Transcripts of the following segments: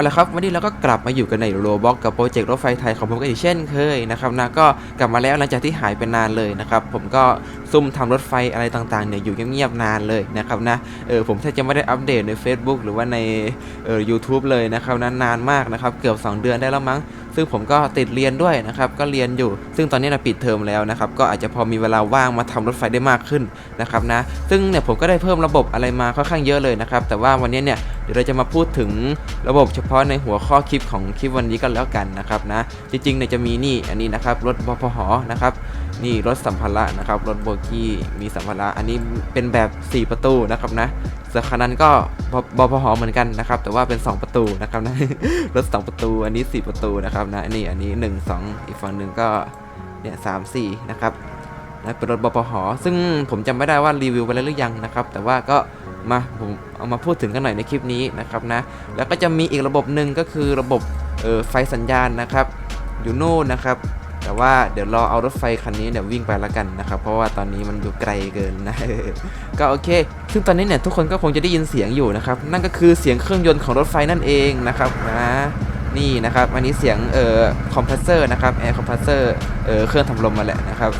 เอาละครับวันนี้เราก็กลับมาอยู่กันในโรบ็อกกับโปรเจกต์รถไฟไทยของผมกันอีกเช่นเคยนะครับนะก็กลับมาแล้วหลังจากที่หายไปนานเลยนะครับผมก็ซุ่มทำรถไฟอะไรต่างๆเนี่ยอยู่เงียบๆนานเลยนะครับนะเออผมแทบจะไม่ได้อัปเดตใน Facebook หรือว่าในเออยูทูบเลยนะครับนะนานมากนะครับเกือบ 2 เดือนได้แล้วมั้ง ซึ่งผมก็ติดเรียนด้วยนะครับก็เรียนอยู่ ซึ่งตอนนี้นะปิดเทอมแล้วนะครับก็อาจจะพอมีเวลาว่างมาทำรถไฟได้มากขึ้นนะครับนะซึ่งเนี่ยผมก็ได้เพิ่มระบบอะไรมาค่อนข้างเยอะเลยนะครับแต่ว่าวันนี้เนี่ยเดี๋ยวเราจะมาพูดถึงระบบเฉพาะในหัวข้อคลิปของคลิปวันนี้ก็แล้วกันนะครับนะจริงๆเนี่ยจะมีนี่อันนี้นะครับรถบพหนะครับนี่รถสัมภาระนะครับรถโบกี้มีสัมภาระอันนี้เป็นแบบ 4 ประตูนะครับนะ ส่วนคันนั้นก็บพหเหมือนกันนะครับ แต่ว่าเป็น 2 ประตูนะครับนะรถ 2 ประตู อันนี้ 4 ประตูนะครับนะนี่อันนี้ 1 2 อีกฝั่งหนึ่งก็เนี่ยสามสี่นะครับนะเป็นรถบพหซึ่งผมจำไม่ได้ว่ารีวิวไปแล้วหรือยังนะครับ แต่ว่าก็มาผมเอามาพูดถึงกันหน่อยในคลิปนี้นะครับนะแล้วก็จะมีอีกระบบหนึ่งก็คือระบบเออไฟสัญญาณนะครับอยู่นู่นนะครับ แต่ว่าเดี๋ยวรอเอารถไฟคันนี้เดี๋ยววิ่งไปแล้วกันนะครับ เพราะว่าตอนนี้มันอยู่ไกลเกินนะ ก็โอเค ซึ่งตอนนี้เนี่ยทุกคนก็คงจะได้ยินเสียงอยู่นะครับ นั่นก็คือเสียงเครื่องยนต์ของรถไฟนั่นเองนะครับนะนี่นะครับ อันนี้เสียงเอ่อคอมเพรสเซอร์นะครับแอร์คอมเพรสเซอร์เอ่อเครื่องทำลมมาแหละนะครับ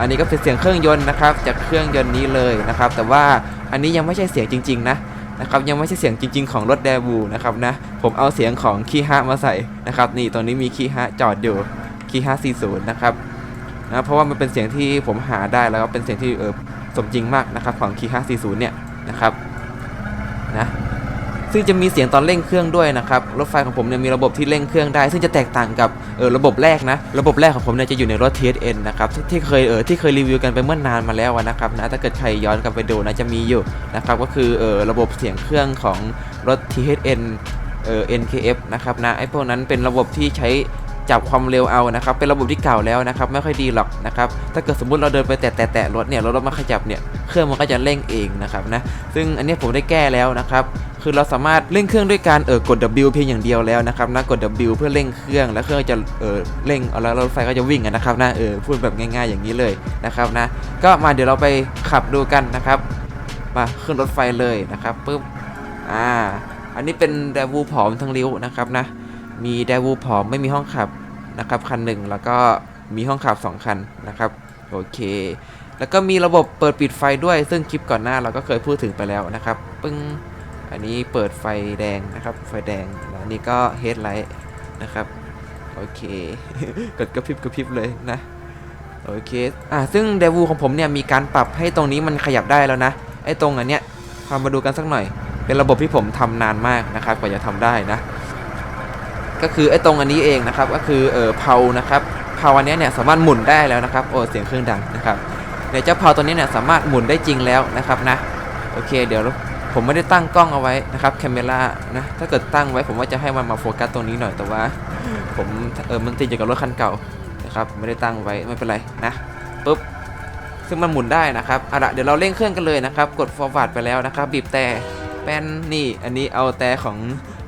อันนี้ก็เป็นเสียงเครื่องยนต์นะครับ จากเครื่องยนต์นี้เลยนะครับ แต่ว่าอันนี้ยังไม่ใช่เสียงจริง ๆ นะนะครับยังไม่ใช่เสียงจริง ๆ ของรถแดบูนะครับนะผมเอาเสียงของคีฮะมาใส่นะครับ นี่ตรงนี้มีคีฮะจอดอยู่ คีฮะ40 นะครับนะเพราะว่ามันเป็นเสียงที่ผมหาได้แล้วก็เป็นเสียงที่เออสมจริงมากนะครับของคีฮะ40 เนี่ยนะครับนะซึ่งจะมีเสียงตอนเร่งเครื่องด้วยนะครับรถไฟของผมเนี่ยมีระบบที่เร่งเครื่องได้ ซึ่งจะแตกต่างกับเออระบบแรกนะระบบแรกของผมเนี่ยจะอยู่ในรถ TSN นะครับที่เคยเออที่เคยรีวิวกันไปเมื่อนานมาแล้วนะครับนะถ้าเกิดใครย้อนกลับไปดูนะจะมีอยู่นะครับก็คือเออระบบเสียงเครื่องของรถ TSN เออ NKF นะครับนะไอ้พวกนั้นเป็นระบบที่ใช้ จับความเร็วเอานะครับ เป็นระบบที่เก่าแล้วนะครับ ไม่ค่อยดีหรอกนะครับ ถ้าเกิดสมมติเราเดินไปแตะแตะแตะรถเนี่ยรถมาขยับเนี่ย เครื่องมันก็จะเร่งเองนะครับนะ ซึ่งอันนี้ผมได้แก้แล้วนะครับ คือเราสามารถเร่งเครื่องด้วยการเออกด W เพียงอย่างเดียวแล้วนะครับนะ กด W เพื่อเร่งเครื่อง แล้วเครื่องจะเออเร่งแล้วรถไฟก็จะวิ่งนะครับนะ เออพูดแบบง่าย ๆอย่างนี้เลยนะครับนะ ก็มาเดี๋ยวเราไปขับดูกันนะครับ มาขึ้นรถไฟเลยนะครับปุ๊บ อ่า อันนี้เป็นแดวูผอมทั้งริ้วนะครับนะ มีแดวูผอมไม่มีห้องขับนะครับคันหนึ่งแล้วก็มีห้องขับสองคันนะครับโอเค แล้วก็มีระบบเปิดปิดไฟด้วยซึ่งคลิปก่อนหน้าเราก็เคยพูดถึงไปแล้วนะครับปึ้งอันนี้เปิดไฟแดงนะครับ ไฟแดงแล้วอันนี้ก็เฮดไลท์นะครับโอเคกดกระพริบกระพริบเลยนะโอเคอ่าซึ่งเดวูของผมเนี่ยมีการปรับให้ตรงนี้มันขยับได้แล้วนะไอ้ตรงอันเนี้ยพามาดูกันสักหน่อย เป็นระบบที่ผมทำนานมากนะครับกว่าจะทำได้นะ ก็คือไอ้ตรงอันนี้เองนะครับ ก็คือเออเพานะครับเพาอันนี้เนี่ยสามารถหมุนได้แล้วนะครับโอ้เสียงเครื่องดังนะครับเนี่ยเจ้าเพาตัวนี้เนี่ยสามารถหมุนได้จริงแล้วนะครับนะโอเคเดี๋ยวผมไม่ได้ตั้งกล้องเอาไว้นะครับแคมเมรานะถ้าเกิดตั้งไว้ผมว่าจะให้มันมาโฟกัสตรงนี้หน่อยแต่ว่า ผมเออมันติดอยู่กับรถคันเก่านะครับไม่ได้ตั้งไว้ไม่เป็นไรนะปุ๊บซึ่งมันหมุนได้นะครับเอาละเดี๋ยวเราเร่งเครื่องกันเลยนะครับ กด forward ไปแล้วนะครับบีบแต่แป้นนี่อันนี้เอาแต่ของ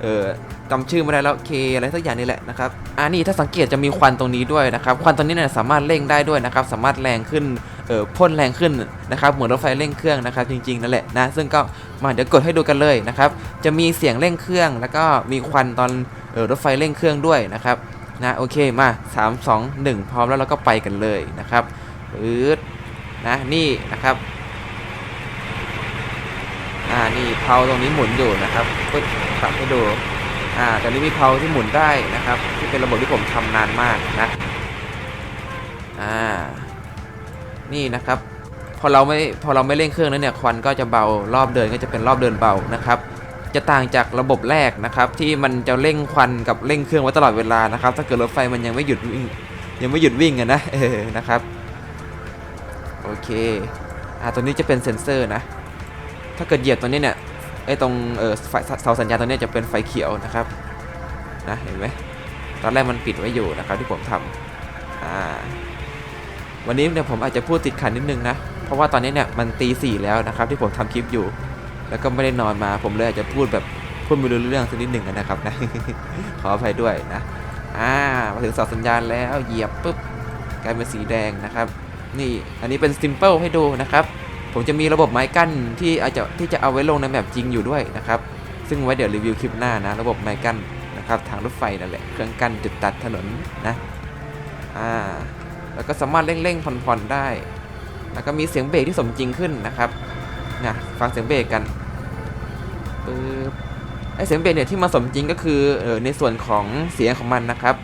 เออ จำชื่อไม่ได้แล้วเคอะไรสักอย่างนี่แหละนะครับอ่านี่ถ้าสังเกตจะมีควันตรงนี้ด้วยนะครับควันตรงนี้เนี่ยสามารถเร่งได้ด้วยนะครับสามารถแรงขึ้นเอ่อพ่นแรงขึ้นนะครับเหมือนรถไฟเร่งเครื่องนะครับจริงๆนั่นแหละนะซึ่งก็มาเดี๋ยวกดให้ดูกันเลยนะครับจะมีเสียงเร่งเครื่อง แล้วก็มีควันตอนเอ่อรถไฟเร่งเครื่องด้วยนะครับนะโอเคมา 3 2 1 พร้อมแล้วเราก็ไปกันเลยนะครับปื๊ดนะนี่นะครับอ่านี่เพาตรงนี้หมุนอยู่นะครับปึ๊บปรับให้ดู อ่าตอนนี้มีเพลาที่หมุนได้นะครับที่เป็นระบบที่ผมทำนานมากนะอ่านี่นะครับพอเราไม่พอเราไม่เร่งเครื่องนั้นเนี่ยควันก็จะเบารอบเดินก็จะเป็นรอบเดินเบานะครับจะต่างจากระบบแรกนะครับที่มันจะเร่งควันกับเร่งเครื่องไว้ตลอดเวลานะครับ ถ้าเกิดรถไฟมันยังไม่หยุดวิ่งยังไม่หยุดวิ่งอะนะเออนะครับโอเคอ่าตัวนี้จะเป็นเซ็นเซอร์นะ ถ้าเกิดเหยียบตัวนี้เนี่ย ไอ้ตรงเออไฟเสาสัญญาณตัวนี้จะเป็นไฟเขียวนะครับนะเห็นไหมตอนแรกมันปิดไว้อยู่นะครับที่ผมทำอ่าวันนี้เนี่ยผมอาจจะพูดติดขัดนิดนึงนะ เพราะว่าตอนนี้เนี่ยมันตีสี่แล้วนะครับที่ผมทำคลิปอยู่ แล้วก็ไม่ได้นอนมาผมเลยอาจจะพูดแบบพูดไม่รู้เรื่องสักนิดหนึ่งนะครับนะขออภัยด้วยนะอ่ามาถึงเสาสัญญาณแล้วเหยียบปุ๊บกลายเป็นสีแดงนะครับ นี่อันนี้เป็น simple ให้ดูนะครับ ผมจะมีระบบไม้กั้นที่อาจจะที่จะเอาไว้ลงในแบบจริงอยู่ด้วยนะครับ ซึ่งไว้เดี๋ยวรีวิวคลิปหน้านะ ระบบไม้กั้นนะครับทางรถไฟนั่นแหละ เครื่องกั้นจุดตัดถนนนะ อ่า แล้วก็สามารถเร่งๆผ่อนๆได้ แล้วก็มีเสียงเบรกที่สมจริงขึ้นนะครับนะฟังเสียงเบรกกันปึ๊บไอเสียงเบรกเนี่ยที่มาสมจริงก็คือเออในส่วนของเสียงของมันนะครับ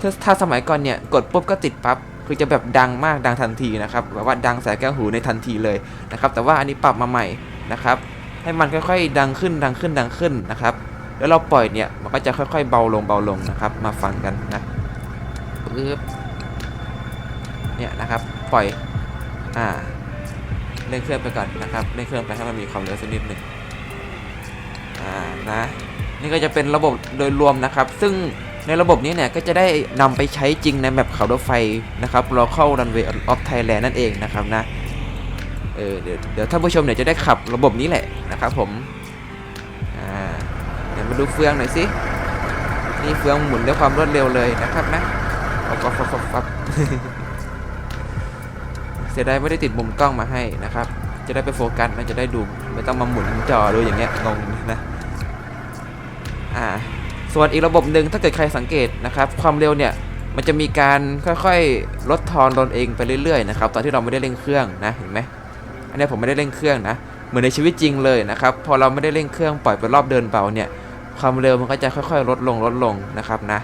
ถ้าถ้าสมัยก่อนเนี่ยกดปุ๊บก็ติดปั๊บ คือจะแบบดังมากดังทันทีนะครับแบบว่าดังแสแก้วหูในทันทีเลยนะครับ แต่ว่าอันนี้ปรับมาใหม่นะครับ ให้มันค่อยๆ ดังขึ้นดังขึ้นดังขึ้นนะครับ แล้วเราปล่อยเนี่ยมันก็จะค่อยๆ เบาลงเบาลงนะครับ มาฟังกันนะปึ๊บเนี่ยนะครับ ปล่อยอ่าเร่งเครื่องไปก่อนนะครับเร่งเครื่องไปให้มันมีความเร็วสักนิดหนึ่งอ่านะ นี่ก็จะเป็นระบบโดยรวมนะครับ ซึ่ง ในระบบนี้เนี่ยก็จะได้นำไปใช้จริงในแมปเขารถไฟนะครับ local runway of Thailand นั่นเองนะครับนะเออเดี๋ยวเดี๋ยวท่านผู้ชมเนี่ยจะได้ขับระบบนี้แหละนะครับผมอ่าเดี๋ยวมาดูเฟืองหน่อยสินี่เฟืองหมุนด้วยความรวดเร็วเลยนะครับนะเอาก็ฟับฟับฟับเสียดายไม่ได้ติดมุมกล้องมาให้นะครับ จะได้ไปโฟกัสมันจะได้ดูไม่ต้องมาหมุนจอดูอย่างเงี้ยงงนะอ่า ส่วนอีกระบบหนึ่งถ้าเกิดใครสังเกตนะครับ ความเร็วเนี่ยมันจะมีการค่อยๆลดทอนลนเองไปเรื่อยๆนะครับตอนที่เราไม่ได้เร่งเครื่องนะเห็นไหมอันนี้ผมไม่ได้เร่งเครื่องนะ เหมือนในชีวิตจริงเลยนะครับพอเราไม่ได้เร่งเครื่องปล่อยไปรอบเดินเบาเนี่ยความเร็วมันก็จะค่อยๆ ลดลงลดลงนะครับนะ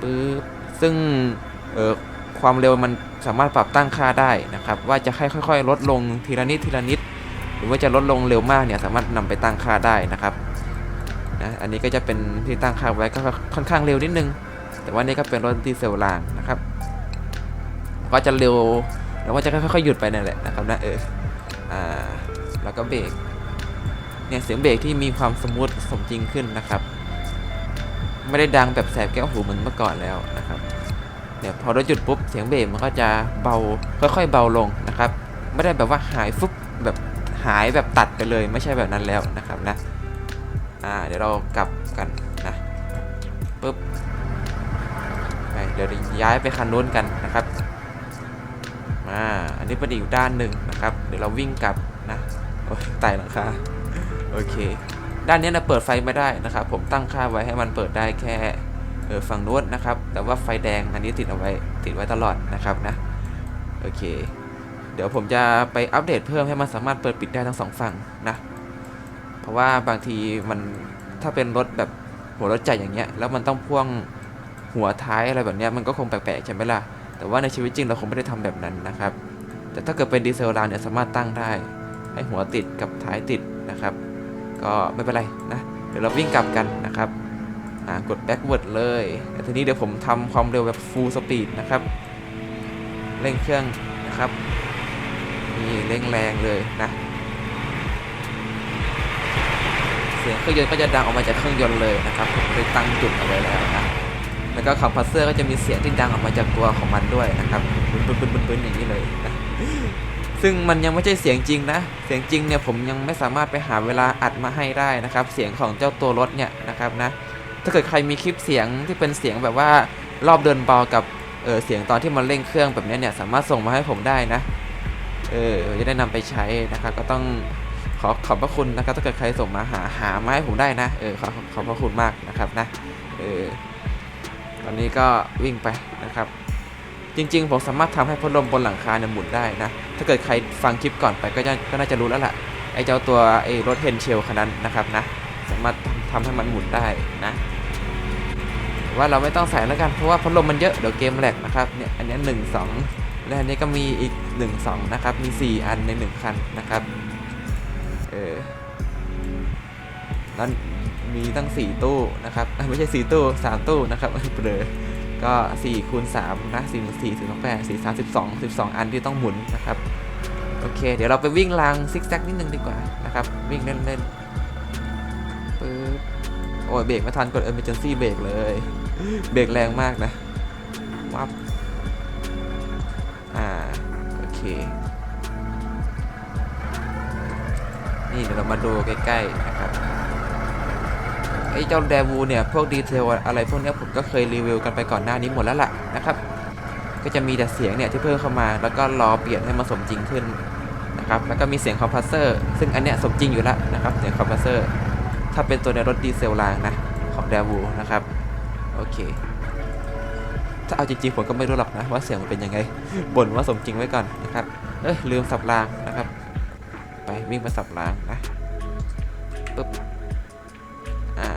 ปึ๊บซึ่งเอ่อความเร็วมันสามารถปรับตั้งค่าได้นะครับ ว่าจะให้ค่อยๆ ลดลงทีละนิดทีละนิด หรือว่าจะลดลงเร็วมากเนี่ยสามารถนำไปตั้งค่าได้นะครับ นะอันนี้ก็จะเป็นที่ตั้งค่าไว้ก็ค่อนข้างเร็วนิดนึง แต่ว่านี่ก็เป็นรถดีเซลรางนะครับ ก็จะเร็วแล้วก็จะค่อยๆหยุดไปนั่นแหละนะครับนะเอออ่าแล้วก็เบรกเนี่ยเสียงเบรกที่มีความสมูทสมจริงขึ้นนะครับ ไม่ได้ดังแบบแสบแก้วหูเหมือนเมื่อก่อนแล้วนะครับเนี่ยพอราหยุดปุ๊บเสียงเบรกมันก็จะเบาค่อยๆเบาลงนะครับ ไม่ได้แบบว่าหายฟุบแบบหายแบบตัดไปเลยไม่ใช่แบบนั้นแล้วนะครับนะ อ่าเดี๋ยวเรากลับกันนะปุ๊บไปเดี๋ยวย้ายไปคันนู้นกันนะครับอ่าอันนี้เป็นอีกด้านหนึ่งนะครับ เดี๋ยวเราวิ่งกลับนะโอ้ยไต่หลังคาโอเค ด้านนี้นะเปิดไฟไม่ได้นะครับ ผมตั้งค่าไว้ให้มันเปิดได้แค่เออฝั่งนู้นนะครับ แต่ว่าไฟแดงอันนี้ติดเอาไว้ติดไว้ตลอดนะครับนะโอเค เดี๋ยวผมจะไปอัปเดตเพิ่มให้มันสามารถเปิดปิดได้ทั้งสองฝั่งนะ เพราะว่าบางทีมันถ้าเป็นรถแบบหัวรถจักรอย่างเงี้ยแล้วมันต้องพ่วงหัวท้ายอะไรแบบเนี้ยมันก็คงแปลกๆใช่ไหมล่ะแต่ว่าในชีวิตจริงเราคงไม่ได้ทำแบบนั้นนะครับ แต่ถ้าเกิดเป็นดีเซลรางเนี่ยสามารถตั้งได้ ให้หัวติดกับท้ายติดนะครับ ก็ไม่เป็นไรนะเดี๋ยวเราวิ่งกลับกันนะครับกด backward เลยแต่ทีนี้เดี๋ยวผมทำความเร็วแบบ full speed นะครับเร่งเครื่องนะครับนี่เร่งแรงเลยนะ เสียงเครื่องยนต์ก็จะดังออกมาจากเครื่องยนต์เลยนะครับผมได้ตั้งจุดเอาไว้แล้วนะแล้วก็คอมเพรสเซอร์ก็จะมีเสียงที่ดังออกมาจากตัวของมันด้วยนะครับบึ้นบึ้นบึ้นบึ้นอย่างนี้เลยนะซึ่งมันยังไม่ใช่เสียงจริงนะ เสียงจริงเนี่ยผมยังไม่สามารถไปหาเวลาอัดมาให้ได้นะครับ เสียงของเจ้าตัวรถเนี่ยนะครับนะ ถ้าเกิดใครมีคลิปเสียงที่เป็นเสียงแบบว่ารอบเดินเบากับเออเสียงตอนที่มันเร่งเครื่องแบบนี้เนี่ยสามารถส่งมาให้ผมได้นะ เออจะได้นำไปใช้นะครับ ก็ต้อง อขอบพระคุณนะครับถ้าเกิดใครส่งมาหาหาไมาให้ผมได้นะเออขอขอบพระคุณมากนะครับนะเออตอนนี้ก็วิ่งไปนะครับ จริง ๆ ผมสามารถทำให้พัดลมบนหลังคาเนี่ยหมุนได้นะ ถ้าเกิดใครฟังคลิปก่อนไปก็จะก็น่าจะรู้แล้วล่ะไอ้เจ้าตัวไอ้รถเฮนเชลคันนั้นนะครับนะสามารถทำทำให้มันหมุนได้นะว่าเราไม่ต้องใส่แล้วกันเพราะว่าพัดลมมันเยอะเดี๋ยวเกมแหลกนะครับเนี่ยอันนี้หนึ่งสองและอันนี้ก็มีอีกหนึ่งสองนะครับมีสี่อันในหนึ่งคันนะครับ เออแล้วมีตั้ง 4 ตู้นะครับไม่ใช่ 4 ตู้ 3 ตู้นะครับเปลอก็4คูณ3นะ4 4 4 2 8 4 3 12 12 อันที่ต้องหมุนนะครับ โอเค เดี๋ยวเราไปวิ่งรางซิกแซกนิดนึงดีกว่านะครับ วิ่งเล่นๆปึ๊บโอ้ยเบรกไม่ทันกด emergency เบรกเลย เบรกแรงมากนะวับอ่า โอเค เดี๋ยวเรามาดูใกล้ๆนะครับไอ้เจ้าแดวูเนี่ยพวกดีเทลอะไรพวกนี้ผมก็เคยรีวิวกันไปก่อนหน้านี้หมดแล้วล่ะนะครับก็จะมีแต่เสียงเนี่ยที่เพิ่มเข้ามา แล้วก็รอเปลี่ยนให้มันสมจริงขึ้นนะครับแล้วก็มีเสียงคอมเพรสเซอร์ซึ่งอันเนี้ยสมจริงอยู่แล้วนะครับเสียงคอมเพรสเซอร์ถ้าเป็นตัวในรถดีเซลรางนะของแดวูนะครับโอเคถ้าเอาจริงๆผมก็ไม่รู้หรอกนะว่าเสียงมันเป็นยังไงบ่นว่าสมจริงไว้ก่อนนะครับเอ้ยลืมสับรางนะครับ วิ่งมาสับรางนะปึ๊บอ่า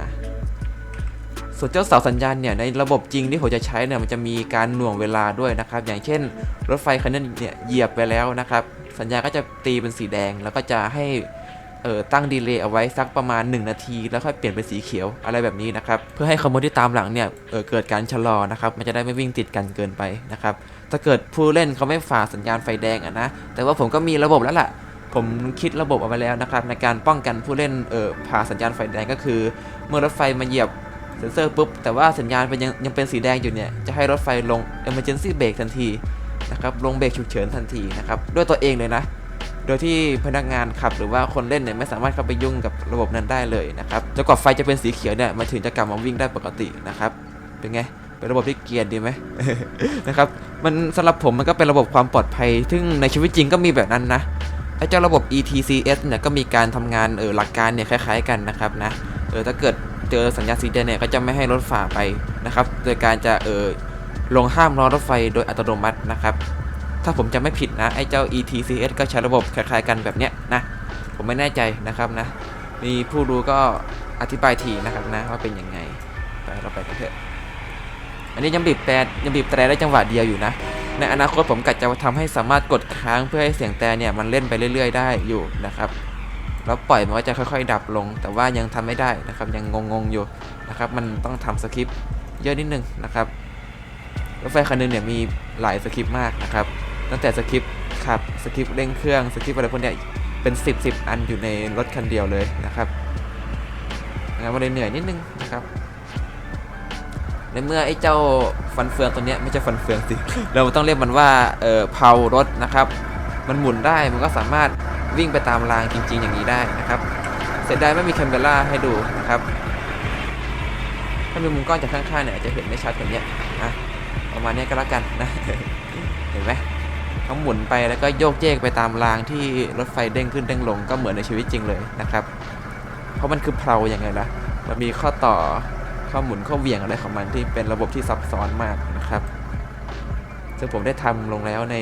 ส่วนเจ้าเสาสัญญาณเนี่ยในระบบจริงที่ผมจะใช้เนี่ยมันจะมีการหน่วงเวลาด้วยนะครับ อย่างเช่น รถไฟคันนั้นเนี่ยเหยียบไปแล้วนะครับ สัญญาณก็จะตีเป็นสีแดงแล้วก็จะให้เอ่อตั้งดีเลย์เอาไว้สักประมาณ 1 นาที แล้วค่อยเปลี่ยนเป็นสีเขียวอะไรแบบนี้นะครับเพื่อให้ขบวนที่ตามหลังเนี่ยเออเกิดการชะลอนะครับมันจะได้ไม่วิ่งติดกันเกินไปนะครับถ้าเกิดผู้เล่นเขาไม่ฝ่าสัญญาณไฟแดงอะนะแต่ว่าผมก็มีระบบแล้วล่ะ ผมคิดระบบเอาไว้แล้วนะครับ ในการป้องกันผู้เล่นเออผ่าสัญญาณไฟแดงก็คือ เมื่อรถไฟมาเหยียบเซ็นเซอร์ปุ๊บ แต่ว่าสัญญาณเป็นยังยังเป็นสีแดงอยู่เนี่ย จะให้รถไฟลง emergency brake ทันทีนะครับลงเบรกฉุกเฉินทันทีนะครับด้วยตัวเองเลยนะ โดยที่พนักงานขับหรือว่าคนเล่นเนี่ยไม่สามารถเข้าไปยุ่งกับระบบนั้นได้เลยนะครับจนกว่าไฟจะเป็นสีเขียวเนี่ยมันถึงจะกลับมาวิ่งได้ปกตินะครับเป็นไงเป็นระบบที่เกียร์ดีไหมนะครับมันสำหรับผมมันก็เป็นระบบความปลอดภัย ซึ่งในชีวิตจริงก็มีแบบนั้นนะ ไอ้เจ้าระบบ ETCS เนี่ยก็มีการทำงานเออหลักการเนี่ยคล้ายๆกันนะครับนะเออถ้าเกิดเจอสัญญาณสีแดงเนี่ยก็จะไม่ให้รถฝ่าไปนะครับ โดยการจะเออลงห้ามล้อรถไฟโดยอัตโนมัตินะครับ ถ้าผมจะไม่ผิดนะไอ้เจ้า ETCS ก็ใช้ระบบคล้ายๆกันแบบเนี้ยนะผมไม่แน่ใจนะครับนะมีผู้รู้ก็อธิบายทีนะครับนะว่าเป็นยังไงไปเราไปกันเถอะอันนี้ยังบีบแต่ยังบีบแตรได้จังหวะเดียวอยู่นะ ในอนาคตผมกะจะทำให้สามารถกดค้างเพื่อให้เสียงแต่เนี่ยมันเล่นไปเรื่อย ๆ ได้อยู่นะครับแล้วปล่อยมันก็จะค่อย ๆ ดับลง แต่ว่ายังทำไม่ได้นะครับยังงงๆอยู่นะครับมันต้องทำสคริปต์เยอะนิดนึงนะครับรถไฟคันหนึงเนี่ยมีหลายสคริปต์มากนะครับตั้งแต่สคริปต์ขับสคริปต์เร่งเครื่องสคริปต์อะไรพวกเนี้ยเป็น 10 10 อันอยู่ในรถคันเดียวเลยนะครับงั้นมันเลยเหนื่อยนิดนึงนะครับ ในเมื่อไอ้เจ้าฟันเฟืองตัวเนี้ยไม่ใช่ฟันเฟืองสิ เราต้องเรียกมันว่าเออเผารถนะครับ มันหมุนได้มันก็สามารถวิ่งไปตามรางจริง ๆ อย่างนี้ได้นะครับ เสียดายไม่มีแคมเบล่าให้ดูนะครับ ถ้ามีมุมกล้องจากข้างๆเนี่ยอาจจะเห็นได้ชัดกว่านี้ยนะประมาณเนี้ยก็แล้วกันนะเห็นไหมเขาหมุนไปแล้วก็โยกเยกไปตามรางที่รถไฟเด้งขึ้นเด้งลงก็เหมือนในชีวิตจริงเลยนะครับ เพราะมันคือเพลาอย่างไงล่ะมันมีข้อต่อ ข้อหมุนข้อเวียงอะไรของมันที่เป็นระบบที่ซับซ้อนมากนะครับ ซึ่งผมได้ทำลงแล้วใน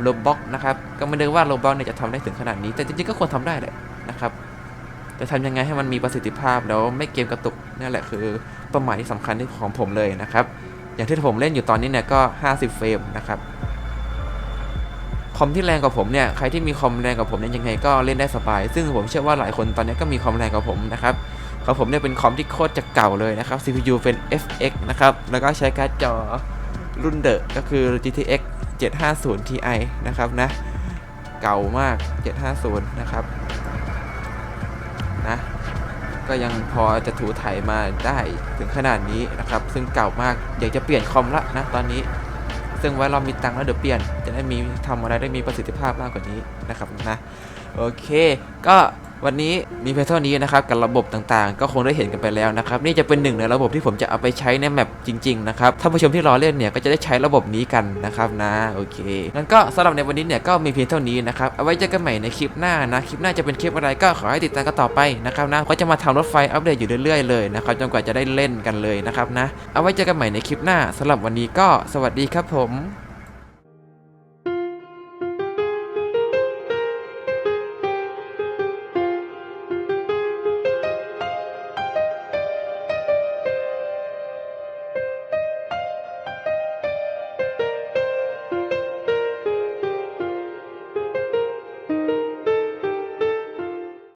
โลบ็อกนะครับ ก็ไม่ได้ว่าโลบ็อกเนี่ยจะทำได้ถึงขนาดนี้ แต่จริงๆก็ควรทำได้แหละนะครับจะทำยังไงให้มันมีประสิทธิภาพแล้วไม่เกมกระตุกนั่นแหละคือเป้าหมายที่สำคัญที่ของผมเลยนะครับ อย่างที่ผมเล่นอยู่ตอนนี้เนี่ยก็ 50 เฟรมนะครับคอมที่แรงกว่าผมเนี่ยใครที่มีคอมแรงกว่าผมเนี่ยยังไงก็เล่นได้สบาย ซึ่งผมเชื่อว่าหลายคนตอนนี้ก็มีคอมแรงกว่าผมนะครับ ของผมเนี่ยเป็นคอมที่โคตรจะเก่าเลยนะครับ CPU เป็น FX นะครับ แล้วก็ใช้การ์ดจอรุ่นเดอะก็คือ GTX 750 Ti นะครับนะ เก่ามาก 750 นะครับ นะ ก็ยังพอจะถูถ่ายมาได้ถึงขนาดนี้นะครับ ซึ่งเก่ามาก อยากจะเปลี่ยนคอมละนะตอนนี้ ซึ่งไว้เรามีตังค์แล้วเดี๋ยวเปลี่ยน จะได้มีทำอะไรได้มีประสิทธิภาพมากกว่านี้นะครับนะ โอเค ก็ วันนี้มีเพียงเท่านี้นะครับกับระบบต่างๆ ก็คงได้เห็นกันไปแล้วนะครับนี่จะเป็นหนึ่งในระบบที่ผมจะเอาไปใช้ในแมปจริงๆนะครับท่านผู้ชมที่รอเล่นเนี่ยก็จะได้ใช้ระบบนี้กันนะครับนะโอเคงั้นก็สำหรับในวันนี้เนี่ยก็มีเพียงเท่านี้นะครับเอาไว้เจอกันใหม่ในคลิปหน้านะคลิปหน้าจะเป็นคลิปอะไรก็ขอให้ติดตามกันต่อไปนะครับนะก็จะมาทำรถไฟอัปเดตอยู่เรื่อยๆเลยนะครับจนกว่าจะได้เล่นกันเลยนะครับนะเอาไว้เจอกันใหม่ในคลิปหน้าสำหรับวันนี้ก็สวัสดีครับผม